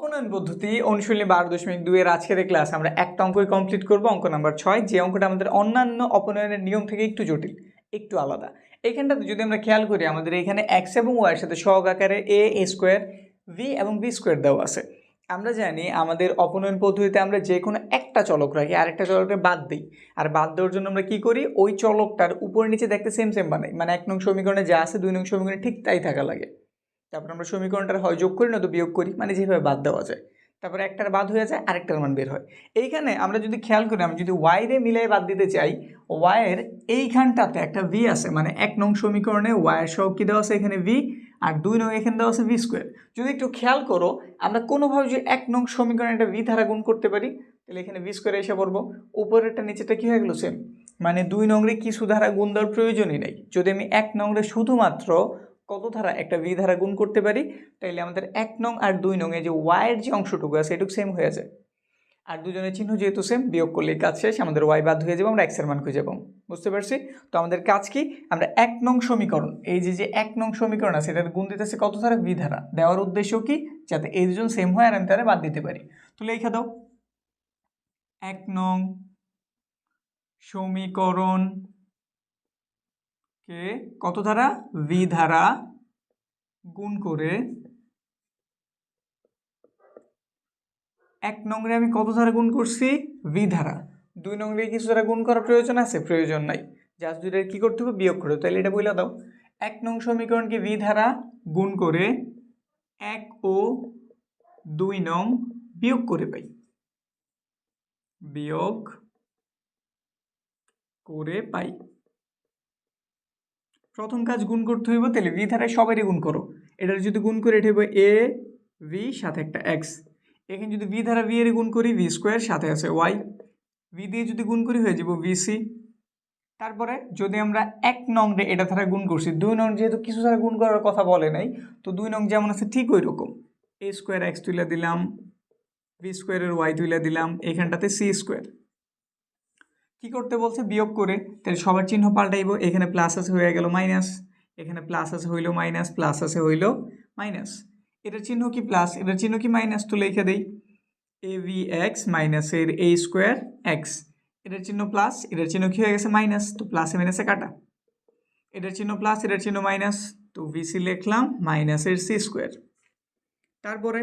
অপনয়ন পদ্ধতি, অনুশীলনী বারো দশমিক দুইয়ের আজকের ক্লাস আমরা একটা অঙ্কই কমপ্লিট করব, অঙ্ক নাম্বার ছয়। যে অঙ্কটা আমাদের অন্যান্য অপনয়নের নিয়ম থেকে একটু জটিল, একটু আলাদা। এখানটাতে যদি আমরা খেয়াল করি, আমাদের এখানে এক্স এবং ওয়াইয়ের সাথে সহগ আকারে এ এ স্কোয়ার ভি এবং বি স্কোয়ার দেওয়া আছে। আমরা জানি আমাদের অপনয়ন পদ্ধতিতে আমরা যে কোনো একটা চলক রাখি, আরেকটা চলককে বাদ দিই। আর বাদ দেওয়ার জন্য আমরা কি করি? ওই চলকটার উপর নিচে দেখতে সেম সেম বানাই। মানে এক নং সমীকরণে যা আছে, দুই নং সমীকরণে ঠিক তাই থাকা লাগে। তারপর আমরা সমীকরণটার হয় যোগ করি না তো বিয়োগ করি মানে যেভাবে বাদ দেওয়া যায়। তারপরে একটার বাদ হয়ে যায়, আরেকটার মান বের হয়। এইখানে আমরা যদি খেয়াল করি, আমি যদি ওয়াইরে মিলাই বাদ দিতে চাই ওয়াইয়ের এইখানটাতে একটা ভি আছে মানে এক নং সমীকরণে ওয়াইয়ের সহ কী দেওয়া আছে এখানে ভি আর দুই নং এখানে দেওয়া আছে ভি স্কোয়ার যদি একটু খেয়াল করো, আমরা কোনোভাবে যদি এক নং সমীকরণে একটা ভি ধারা গুণ করতে পারি, তাহলে এখানে ভি স্কোয়ারে এসে পড়ব। উপরেরটা নিচেটা কী হয়ে গেলো সেম মানে দুই নংরে কিছু ধারা গুণ দেওয়ার প্রয়োজনই নেই। যদি আমি এক নংরে শুধুমাত্র কত ধারা? একটা ভি ধারা গুণ করতে পারি, তাইলে আমাদের এক নং আর দুই নং এ যে ওয়াইয়ের যে অংশটুকু আছে, এটুকু সেম হয়ে যায়। আর দুজনের চিহ্ন যেহেতু সেম বিয়োগ করলে কাজ শেষ, আমাদের ওয়াই বাদ হয়ে যাব, আমরা এক্সের মান খুঁজে পাবো। বুঝতে পারছি? তো আমাদের কাজ কি? আমরা এক নং সমীকরণ, এই যে যে এক নং সমীকরণ আছে, এটার গুণ দিতেছে কত ধারা? ভি ধারা। দেওয়ার উদ্দেশ্য কি? যাতে এই দুজন সেম হয় আর আমি তারা বাদ দিতে পারি। তো লেখা দাও। এক নং সমীকরণ কে? কত ধারা? ভি ধারা গুণ করে এক নংরে আমি কত ধারা গুণ করছি? ভি ধারা। দুই নংরে কিছু ধারা গুণ করার প্রয়োজন আছে? প্রয়োজন নাই। জাস্ট দুইটার কী করতে হবে? বিয়োগ করে তাহলে এটা বলে দাও। এক নং সমীকরণকে ভি ধারা গুণ করে এক ও দুই নং বিয়োগ করে পাই। বিয়োগ করে পাই। প্রথম কাজ গুণ করতে হইব তাহলে ভি ধারায় সবারই গুণ করো। এটার যদি গুণ করে এটা হইব এ ভি সাথে একটা এক্স এখানে যদি ভি ধারা ভি এর গুণ করি ভি স্কোয়ার সাথে আছে ওয়াই ভি দিয়ে যদি গুণ করি, হয়ে যাব ভি সি তারপরে যদি আমরা এক নং রে এটা ধারা গুণ করছি, দুই নং যেহেতু কিছু ধারা গুণ করার কথা বলে নাই, তো দুই নং যেমন আছে ঠিক ওই রকম এ স্কোয়ার এক্স তুলে দিলাম ভি স্কোয়ারের ওয়াই তুলে দিলাম, এখানটাতে সি স্কোয়ার কি করতে বলছে? বিয়োগ করে। তাহলে সবার চিহ্ন পাল্টাইব। এখানে প্লাস আছে হয়ে গেল মাইনাস এখানে প্লাস আছে হইল মাইনাস প্লাস আছে হইল মাইনাস এটার চিহ্ন কি প্লাস এটার চিহ্ন কি মাইনাস তো লিখে দেই। এ ভি এক্স মাইনাসের এ স্কোয়ার এক্স এটার চিহ্ন প্লাস এটার চিহ্ন কি হয়ে গেছে? মাইনাস তো প্লাসে মাইনাসে কাটা। এটার চিহ্ন প্লাস এটার চিহ্ন মাইনাস তো ভিসি লিখলাম মাইনাসের সি স্কোয়ার তারপরে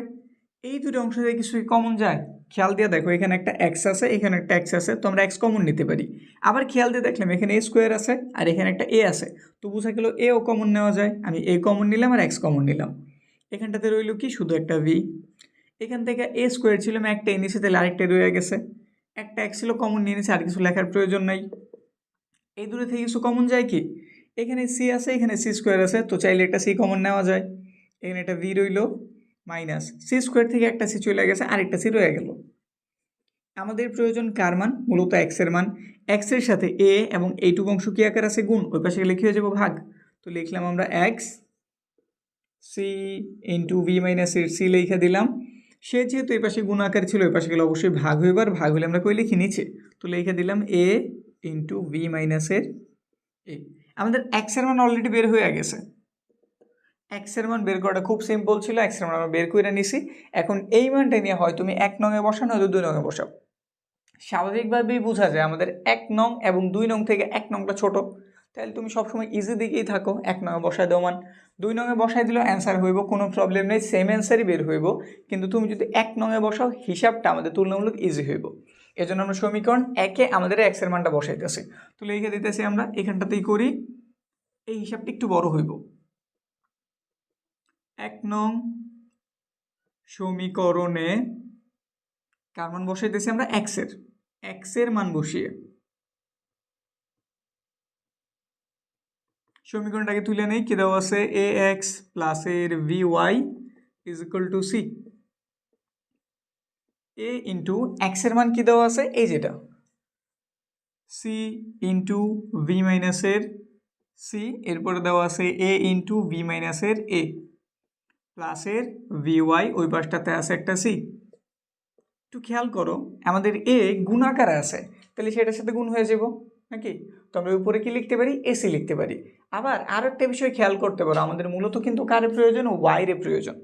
এই দুটো অংশ থেকে কিছু কমন যায়? খেয়াল দিয়ে দেখো, এখানে একটা এক্স আছে, এখানে একটা এক্স আছে, তো আমরা এক্স কমন নিতে পারি। আবার খেয়াল দিয়ে দেখলাম, এখানে এ স্কোয়ার আছে আর এখানে একটা এ আছে। তো বোঝা গেল এও কমন নেওয়া যায়। আমি এ কমন নিলাম আর এক্স কমন নিলাম। এখানটাতে রইল কি? শুধু একটা ভি এখান থেকে এ স্কোয়ার ছিল, আমি একটা এনেছি তাহলে আরেকটা রয়ে গেছে। একটা এক্স ছিল কমন নিয়ে নিয়েছি, আর কিছু লেখার প্রয়োজন নাই। এই দূরে থেকে কিছু কমন যায় কি? এখানে সি আছে, এখানে সি স্কোয়ার আছে, তো চাইলে একটা সি কমন নেওয়া যায়। এখানে একটা ভি রইল। মাইনাস সি স্কোয়ার থেকে একটা সি চলে গেছে, আরেকটা সি রয়ে গেল। আমাদের প্রয়োজন কার মান? মূলত এক্সের মান। এক্সের সাথে এ এবং এইটুকু অংশ কি আকার আছে? গুণ। ওই পাশে লিখে যাব? ভাগ। তো লিখলাম আমরা এক্স সি ইন্টু ভি মাইনাসের সি লিখে দিলাম। সে যেহেতু এই পাশে গুণ আকার ছিল, ওই পাশে গেলে অবশ্যই ভাগ হয়ে হইবার ভাগ হলে আমরা কই লিখি? নিচে। তো লিখে দিলাম এ ইন্টু ভি মাইনাসের এ আমাদের এক্সের মান অলরেডি বের হয়ে গেছে। এক্সের মান বের করাটা খুব সিম্পল ছিল এক্সের মান আমরা বের করে নিছি। এখন এই মানটা নিয়ে হয় তুমি এক নঙে বসাও নয়তো দুই নঙে বসাও। স্বাভাবিকভাবেই বোঝা যায় আমাদের এক নং এবং দুই নং থেকে এক নংটা ছোট। তাহলে তুমি সবসময় ইজি দিকেই থাকো, এক নঙে বসায় দেও মান। দুই নঙে বসাই দিলেও অ্যান্সার হইব, কোনো প্রবলেম নেই সেম অ্যান্সারই বের হইব। কিন্তু তুমি যদি এক নঙে বসাও, হিসাবটা আমাদের তুলনামূলক ইজি হইব। এজন্য আমরা সমীকরণ একে আমাদের এক্সের মানটা বসাইতেছি। তো লিখে দিতেছি আমরা, এখানটাতেই করি, এই হিসাবটা একটু বড় হইব। এক নং সমীকরণে কার মান বসাইতেছি আমরা? এক্সের এক্সের মান বসিয়ে সমীকরণটাকে তুলে নেই, কি দেওয়া আছে? এ এক্স প্লাসের V Y is equal to C A into এক্সের মান কি দেওয়া আছে? এই যেটা। সি ইন্টু ভি মাইনাসের সি এরপরে দেওয়া আছে এ ইন্টু ভি মাইনাসের এ প্লাসের ভি ওয়াই ওই পাশটাতে আছে একটা সি একটু খেয়াল করো, আমাদের এ গুণাকারে আছে, তাহলে সেটার সাথে গুণ হয়ে যাব, নাকি? তো আমরা উপরে কি লিখতে পারি? এসি লিখতে পারি। আবার আরও একটা বিষয় খেয়াল করতে পারো, আমাদের মূলত কিন্তু কারে প্রয়োজন ওয়াইরে প্রয়োজন।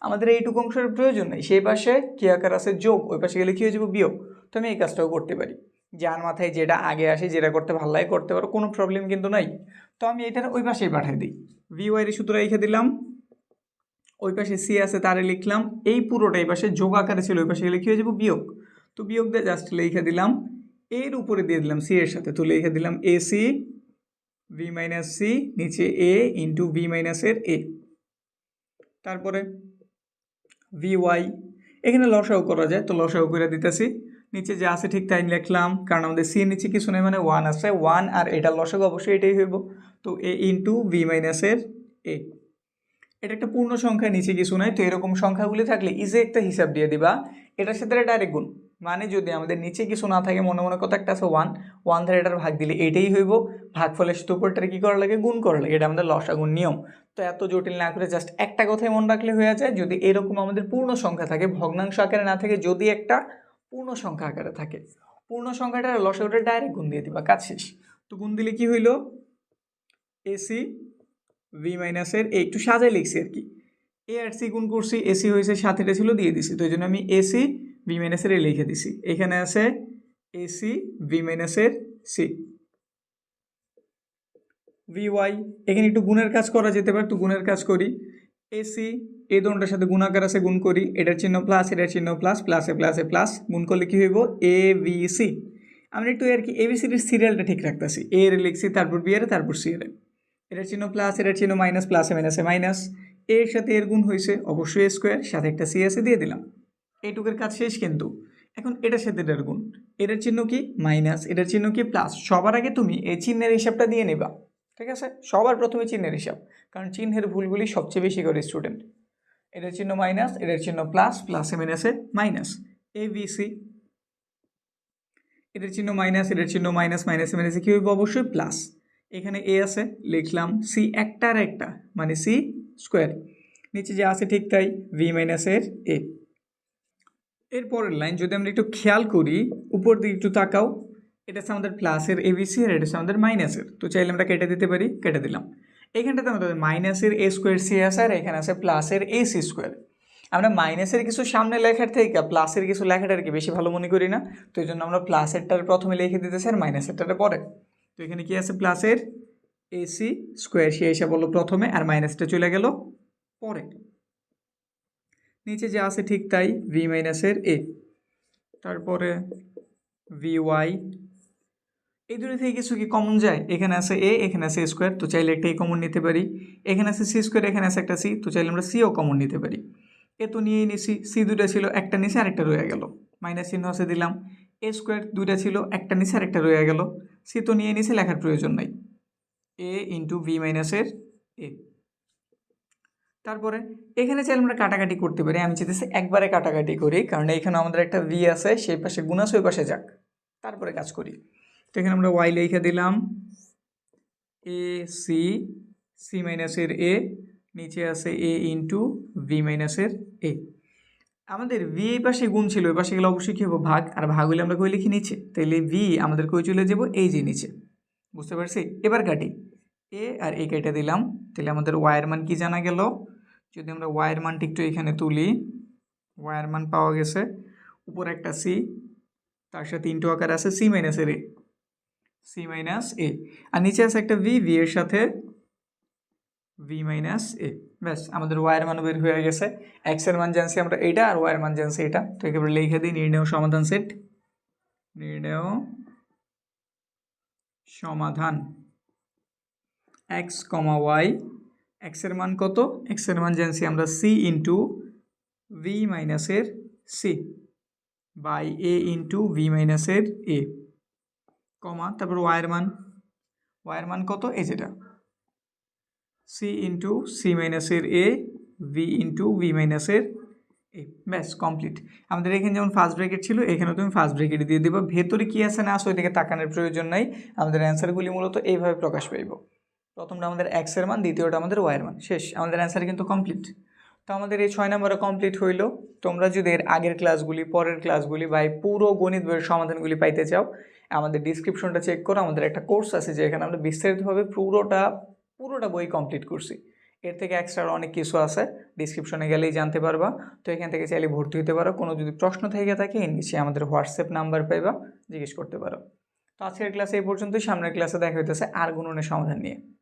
আমাদের এইটুকু অংশের প্রয়োজন নেই, সেই পাশে কি আকার আছে? যোগ, ওই পাশে গেলে কী হয়ে যাবে? বিয়োগ। তো আমি এই কাজটাও করতে পারি। যার মাথায় যেটা আগে আসে, যেটা করতে ভালো লাগে, করতে পারো, কোনো প্রবলেম কিন্তু নাই। তো আমি এটার ওই পাশেই পাঠিয়ে দিই। ভি ওয়াইয়ের সূত্র রেখে দিলাম ওই পাশে সি আছে, তারে লিখলাম। এই পুরোটা এই পাশে যোগ আকারে ছিল, ওই পাশে গেলে কী হয়ে যাব? বিয়োগ। তো বিয়োগ দিয়ে জাস্ট লিখে দিলাম। এর উপরে দিয়ে দিলাম সি এর সাথে। তো লিখে দিলাম A C V minus C নিচে এ ইন্টু ভি মাইনাসের এ। তারপরে ভি ওয়াই এখানে লসাও করা যায়, তো লসাও করে দিতেছি। নিচে যে আছে ঠিক তাই লিখলাম। কারণ আমাদের সি নিচে কিছু নেই মানে ওয়ান আছে। ওয়ান আর এটা লসাগু অবশ্যই এটাই হইব। তো এ ইন্টু ভি মাইনাসের এ। এটা একটা পূর্ণ সংখ্যা নিচে কিছু নাই তো এরকম সংখ্যাগুলি থাকলে ইজে একটা হিসাব দিয়ে দিবা। এটার সাথে ডাইরেক্ট গুণ। মানে যদি আমাদের নিচে কিছু না থাকে, মনে মনে কত একটা আছে ওয়ান ওয়ান ধরে এটার ভাগ দিলে এটাই হইব। ভাগ ফলে উপরটার কী করা লাগে? গুণ করা লাগে। এটা আমাদের লসাগুণ নিয়ম। তো এত জটিল না করে জাস্ট একটা কথাই মনে রাখলে হয়ে যায়। যদি এরকম আমাদের পূর্ণ সংখ্যা থাকে, ভগ্নাংশ আকারে না থাকে, যদি একটা পূর্ণ সংখ্যা আকারে থাকে, পূর্ণ সংখ্যাটা লসাগুটা ডাইরেক্ট গুণ দিয়ে দিবা। কাজ শেষ। তো গুণ দিলে কি হইল? এসি ভি মাইনাসের এ একটু সাজাই লিখছি আর কি। এ আর সি গুণ করছি এসি হয়েছে সাথেটা ছিল দিয়ে দিছি, তো এই জন্য আমি এসি ভি মাইনাসের এ লিখে দিছি। এখানে আছে এসি ভি মাইনাসের সি ভি ওয়াই এখানে একটু গুণের কাজ করা যেতে পারে তো গুণের কাজ করি। এসি এই দোনটার সাথে গুণাকার আছে, গুণ করি। এটার চিহ্ন প্লাস এটার চিহ্ন প্লাস প্লাসে প্লাসে প্লাস গুণ করলে কী হইব? এ বি সি আমরা একটু আর কি এবিসির সিরিয়ালটা ঠিক রাখতেছি। এ এর লিখছি, তারপর বি এর তারপর সি এর এটার চিহ্ন প্লাস এটার চিহ্ন মাইনাস প্লাসে মাইনাসে মাইনাস এর সাথে এর গুণ হয়েছে অবশ্যই স্কোয়ার সাথে একটা সি আছে দিয়ে দিলাম। এইটুকের কাজ শেষ কিন্তু। এখন এটার সাথে এটার গুণ। এটার চিহ্ন কি? মাইনাস এটার চিহ্ন কি? প্লাস সবার আগে তুমি এই চিহ্নের হিসাবটা দিয়ে নিবা। ঠিক আছে? সবার প্রথমে চিহ্নের হিসাব। কারণ চিহ্নের ভুলগুলি সবচেয়ে বেশি করে স্টুডেন্ট এটার চিহ্ন মাইনাস এটার চিহ্ন প্লাস প্লাসে মাইনাসে মাইনাস এ বি সি এটার চিহ্ন মাইনাস এটার চিহ্ন মাইনাস মাইনাসে মাইনাসে কী হইব? অবশ্যই প্লাস এখানে এ আছে, লিখলাম সি একটার একটা মানে সি স্কোয়ার নিচে যে আছে ঠিক তাই ভি মাইনাসের এ এরপরের লাইন যদি আমরা একটু খেয়াল করি, উপর দিকে একটু তাকাও, এটা হচ্ছে আমাদের প্লাসের এ এবিসি আর এটা হচ্ছে আমাদের মাইনাসের তো চাইলে আমরা কেটে দিতে পারি, কেটে দিলাম। এখানটাতে আমাদের মাইনাসের এ স্কোয়ার সি আছে আর এখানে আছে প্লাসের এ সি স্কোয়ার আমরা মাইনাসের কিছু সামনে লেখার থেকে প্লাসের কিছু লেখাটা আর কি বেশি ভালো মনে করি না, তো এই জন্য আমরা প্লাসেরটার প্রথমে লিখে দিতেছি আর মাইনাসেরটারে পরে। তো এখানে কি আছে? প্লাসের এসি স্কোয়ার সে এসে বলল প্রথমে আর মাইনাসটা চলে গেল পরে। নিচে যে আছে ঠিক তাই ভি মাইনাসের এ তারপরে ভি ওয়াই এই দুটো থেকে কিছু কি কমন যায়? এখানে আছে এ এখানে আছে স্কোয়ার তো চাইলে একটাই কমন নিতে পারি। এখানে আছে সি স্কোয়ার এখানে আছে একটা সি তো চাইলে আমরা সিও কমন নিতে পারি। এ তো নিয়েই নিছি সি দুটা ছিল, একটা নিচে আরেকটা রয়ে গেল। মাইনাস চিহ্ন আছে দিলাম। এ স্কোয়ার দুইটা ছিল, একটা নিচে আরেকটা রয়ে গেল। সে তো নিয়ে নিচে লেখার প্রয়োজন নাই। এ ইন্টু ভি মাইনাসের এ তারপরে, এখানে চাইলে আমরা কাটাকাটি করতে পারি। আমি চাইতেছি একবারে কাটাকাটি করি, কারণ এখানে আমাদের একটা ভি আছে, সেই পাশে গুণ আছে, ওই পাশে যাক। তারপরে কাজ করি। তো এখানে আমরা ওয়াই লিখে দিলাম। এ সি সি মাইনাসের এ নিচে আছে এ ইন্টু ভি মাইনাসের এ আমাদের ভি এই পাশে গুণ ছিল ওই পাশে গেলে অবশ্যই কী হব? ভাগ। আর ভাগ হলে আমরা কই লিখি নিচে? তাহলে ভি আমাদের কই চলে যাব? এই যে নিচে। বুঝতে পারছি? এবার কাটি। এ আর এ কেটে দিলাম। তাহলে আমাদের ওয়াইয়ের মান কি জানা গেল? যদি আমরা ওয়াইয়ের মানটি একটু এখানে তুলি ওয়াইয়ের মান পাওয়া গেছে উপর একটা সি তার সাথে ইন্টু আকার আছে সি মাইনাসের এ সি মাইনাস এ আর নিচে আছে একটা ভি ভি এর সাথে ভি মাইনাস এ ব্যাস, আমাদের ওয়াইয়ের মান বের হয়ে গেছে। এক্সের মান জানছি আমরা এইটা আর ওয়াইয়ের মান জানছি এটা। তো একেবারে লিখে দিই, নির্ণয় সমাধান সেট। নির্ণয় সমাধান। এক্স কমা ওয়াই এক্সের মান কত? এক্সের মান জানছি আমরা সি ইন্টু ভি মাইনাসের C by A into V মাইনাসের এ কমা, তারপর ওয়াইয়ের মান। ওয়াইয়ের মান কত? এই যেটা। সি ইন্টু সি মাইনাসের এ ভি ইন্টু ভি মাইনাসের এ ব্যাস কমপ্লিট আমাদের এখানে যেমন ফার্স্ট ব্রেকেট ছিল, এখানেও তুমি ফার্স্ট ব্রেকেট দিয়ে দেবো। ভেতরে কী আছে না আসো এদিকে তাকানোর প্রয়োজন নাই। আমাদের অ্যান্সারগুলি মূলত এইভাবে প্রকাশ পাইব। প্রথমটা আমাদের এক্সের মান, দ্বিতীয়টা আমাদের ওয়াইয়ের মান। শেষ, আমাদের অ্যান্সার কিন্তু কমপ্লিট তো আমাদের এই ছয় নম্বরে কমপ্লিট হইল। তোমরা যদি এর আগের ক্লাসগুলি পরের ক্লাসগুলি বা পুরো গণিত বইয়ের সমাধানগুলি পাইতে চাও, আমাদের ডিসক্রিপশনটা চেক করো। আমাদের একটা কোর্স আছে যে এখানে আমরা বিস্তারিতভাবে পুরোটা পুরোটা বই কমপ্লিট করছি। এর থেকে এক্সট্রা অনেক কিছু আছে। ডিসক্রিপশনে গেলেই জানতে পারবা। তো এখান থেকে চাইলে ভর্তি হতে পারো। কোনো যদি প্রশ্ন থেকে থাকে, এর নিচে আমাদের হোয়াটসঅ্যাপ নাম্বার পাইবা, জিজ্ঞেস করতে পারো। তো আজকের ক্লাসে এই পর্যন্তই। সামনের ক্লাসে দেখা হইতেছে আর গুণনের সমাধান নিয়ে।